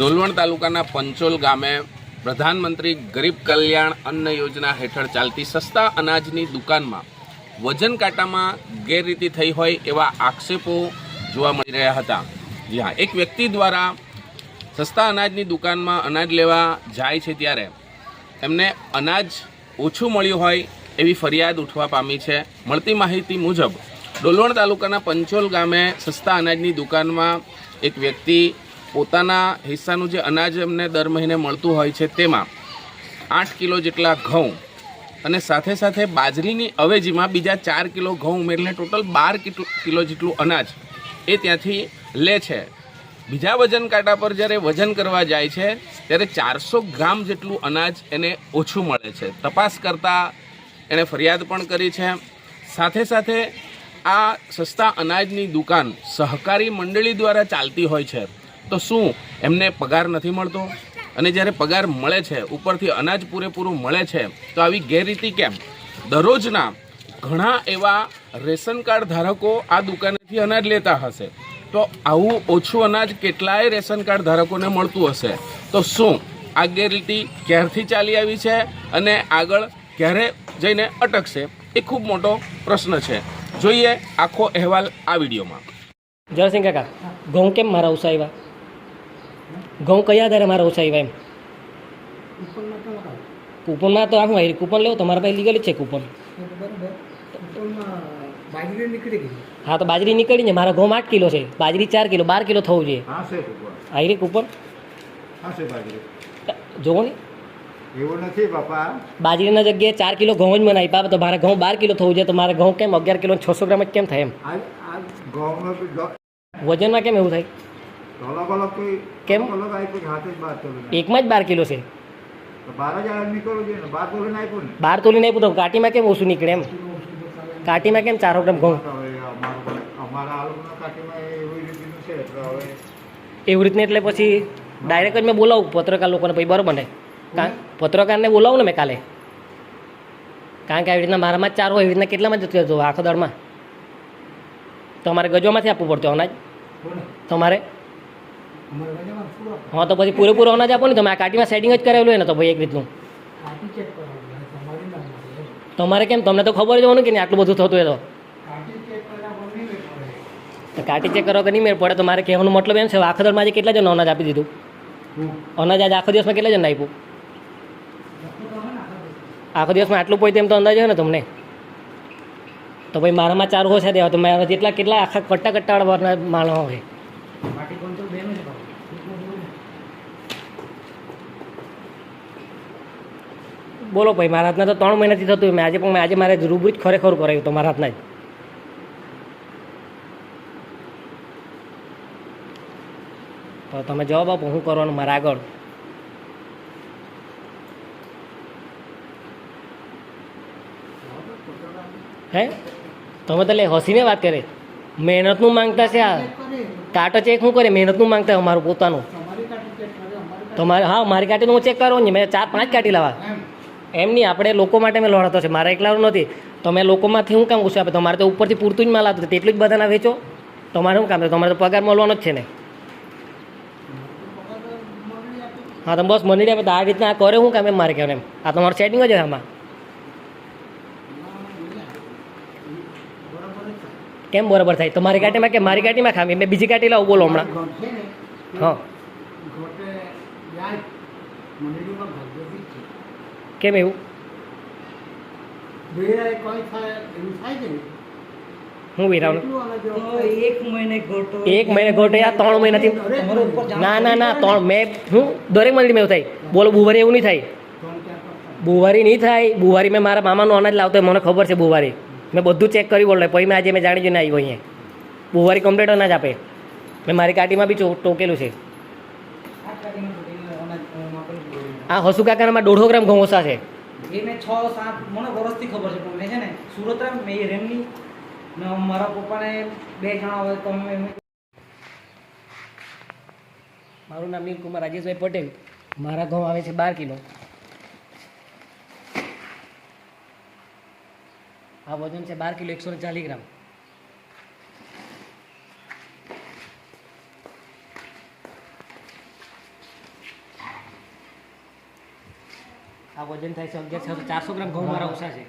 ડોલવણ તાલુકાના પંચોલ ગામે પ્રધાનમંત્રી ગરીબ કલ્યાણ અન્ન યોજના હેઠળ ચાલતી સસ્તા અનાજની દુકાનમાં વજન કાંટામાં ગેરરીતિ થઈ હોય એવા આક્ષેપો જોવા મળી રહ્યા હતા. જી હા, એક વ્યક્તિ દ્વારા સસ્તા અનાજની દુકાનમાં અનાજ લેવા જાય છે ત્યારે એમને અનાજ ઓછું મળ્યું હોય એવી ફરિયાદ ઉઠવા પામી છે. મળતી માહિતી મુજબ, ડોલવણ તાલુકાના પંચોલ ગામે સસ્તા અનાજની દુકાનમાં એક વ્યક્તિ પોતાના હિસ્સાનું જે અનાજ એમને દર મહિને મળતું હોય છે તેમાં આઠ કિલો જેટલા ઘઉં અને સાથે સાથે બાજરીની અવેજીમાં બીજા ચાર કિલો ઘઉં ઉમેરીને ટોટલ બાર કિલો જેટલું અનાજ એ ત્યાંથી લે છે. બીજા વજન કાંટા પર જ્યારે વજન કરવા જાય છે, ત્યારે ચારસો ગ્રામ જેટલું અનાજ એને ઓછું મળે છે. તપાસ કરતાં એણે ફરિયાદ પણ કરી છે. સાથે સાથે આ સસ્તા અનાજની દુકાન સહકારી મંડળી દ્વારા ચાલતી હોય છે. તો શું? એમને પગાર નથી મળતો? અને જ્યારે પગાર મળે છે, ઉપરથી અનાજ પૂરેપૂરું મળે છે, તો આવી ગેરરીતિ કેમ? દરરોજના ઘણા એવા રેશન કાર્ડ ધારકો આ દુકાનેથી અનાજ લેતા હશે. તો આવું ઓછું અનાજ કેટલાય રેશન કાર્ડ ધારકોને મળતું હશે? તો શું આ ગેરરીતિ ક્યારથી ચાલી આવી છે અને આગળ ક્યારે જઈને અટકશે? એ ખૂબ મોટો પ્રશ્ન છે. જોઈએ આખો અહેવાલ આ વિડીયોમાં. જયસિંહ કાકા ઘઉં કેમ મારા ઓછા આવ્યા? ઘઉં કયા આધારે મારે ઓછા આવ્યા એમ? કૂપનમાં તો આખું આવી કૂપન લેવો તમારા પાસે લીગલ જ છે કૂપન. હા તો બાજરી નીકળી ને મારા ઘઉં આઠ કિલો છે. બાજરી ચાર કિલો બાર કિલો થવું જોઈએ. આવી કૂપન. જોવો ને. એવું નથી બાપા. બાજરીના જગ્યાએ ચાર કિલો ઘઉં જ મને આપ્યા તો મારે ઘઉં બાર કિલો થવું જોઈએ તો મારે ઘઉં કેમ અગિયાર કિલો છસો ગ્રામ જ કેમ થાય એમ? વજનમાં કેમ એવું થાય? અલગ અલગ કોઈ કેમ? અલગ આપ્યું હાથે જ બાર તોલીને એકમાં જ બાર કિલો છે. બાર જ આ નીકળવું જોઈએ ને બાર તોલીને આપ્યું ને. બાર તોલીને આપ્યું તો કાટીમાં કેમ ઓછું નીકળે એમ? કાટીમાં કેમ ચારો ગ્રામ ઘઉં? તો અમારું અમારા એવી રીતનું છે એટલે હવે એવી રીતને એટલે પછી ડાયરેક્ટ જ મેં બોલાવું પત્રકાર લોકોને પછી બરોબર ને? પત્રકારને બોલાવું ને મેં કાલે. કારણ કે આવી રીતના મારામાં જ ચાર હોય એવી રીતના કેટલામાં જતો હતો આખો દળમાં તમારે ગજવામાંથી આપવું પડતું અનાજ? તમારે અમારે રજામાં શું આપે? હા તો પછી પૂરેપૂરો અનાજ આપો ને તમે આ કાટીમાં સેટિંગ જ કરાવેલું હોય ને તો ભાઈ એક રીતનું. તમારી કેમ? તમને તો ખબર જ હોવાનું કે નહીં આટલું બધું થતું હોય તો. કાટી ચેક કરો કે નહીં મેળ પડે તો મારે કહેવાનો મતલબ એમ છે આખો દળમાં આજે કેટલા જણ અનાજ આપી દીધું? અનાજ આજે આખો દિવસમાં કેટલા જણ આપ્યું? હોય આખા દિવસ. આખો દિવસમાં આટલું પોઈ તેમ તો અંદાજ હોય ને તમને? તો ભાઈ મારામાં ચાર ઓછા દેવા તો મારા જેટલા કેટલા આખા કટ્ટા કટ્ટાવાળા માણસો હોય બાકી control બેનું છે બાપા. એટલું બધું ને. બોલો ભાઈ મારા હાથના તો ત્રણ મહિનાથી થતું મેં આજે પણ આજે મારે રૂબરૂ જ ખરેખર કરાવ્યું તો મારા હાથના જ. તો તમે જવાબ આપો શું કરવાનું મારા આગળ. હે? તમે તો લે હસીને વાત કરે. મહેનતનું માંગતા છે આ. કાટો ચેક શું કરે મહેનતનું માંગતા અમારું પોતાનું. તમારે હા મારી કાઢીને હું ચેક કરો ને મેં ચાર પાંચ કાઢી લાવવા એમ. નહીં આપણે લોકો માટે મેં લડાતો છે મારા એકલાનું નથી. તમે લોકોમાંથી હું કામ ઓછું આપે? તમારે તો ઉપરથી પૂરતું જ માલ આવતું તેટલું જ બધાના વેચો? તમારે શું કામ છે? તમારે તો પગાર મળવાનો જ છે ને. હા તો બસ મંડળી આપે તો આ રીતના આ કરે શું કામ એમ મારે કહેવાય એમ. આ તમારું સેટિંગ જ આમાં. કેમ બરાબર થાય? તમારી ગાડીમાં કે મારી ગાડીમાં ખામી. મેં બીજી ગાટી લાવું બોલો હમણાં. હા. કેમ એવું? વેરાય કોઈ થાય એવું થાય કે નહીં? હું વિરાવનું. એક મહિને ઘોટો. એક મહિને ઘોટે આ ત્રણ મહિનાથી. ના ના ના ત્રણ મેં હું દરેક મંડળીમાં એવું થાય. બોલો બુવારી એવું નહીં થાય. બુવારી નહીં થાય. બુવારી મેં મારા મામાનું અનાજ લાવતો મને ખબર છે બુવારી. મેં બધું ચેક કરી બોલે પછી મેં આજે મેં જાણી જોઈને આવ્યો અહીંયા. બુવારી કમ્પ્લીટ અનાજ આપે. મેં મારી કાટીમાં બી ચો- ટોકેલું છે આ કાઢીને ઘોટીને અનાજ અ, માપેલું જ હોય. આ હસુ કાકાનામાં દોઢો ગ્રામ ઘઉં છે. એ મેં છ સાત મને વર્ષથી ખબર છે પણ મેં છે ને? સુરત રામ મેં એ રેમની મારા પપ્પાને બે જણા હોય તો અમે મારું નામ નીલકુમાર રાજેશભાઈ પટેલ. મારા ઘઉં આવે છે બાર કિલો. આ વજન છે બાર કિલો એકસો ચાલીસ ગ્રામ. આ વજન થાય છે અગિયાર છસો ચારસો ગ્રામ ઘઉં મારા ઓછા છે.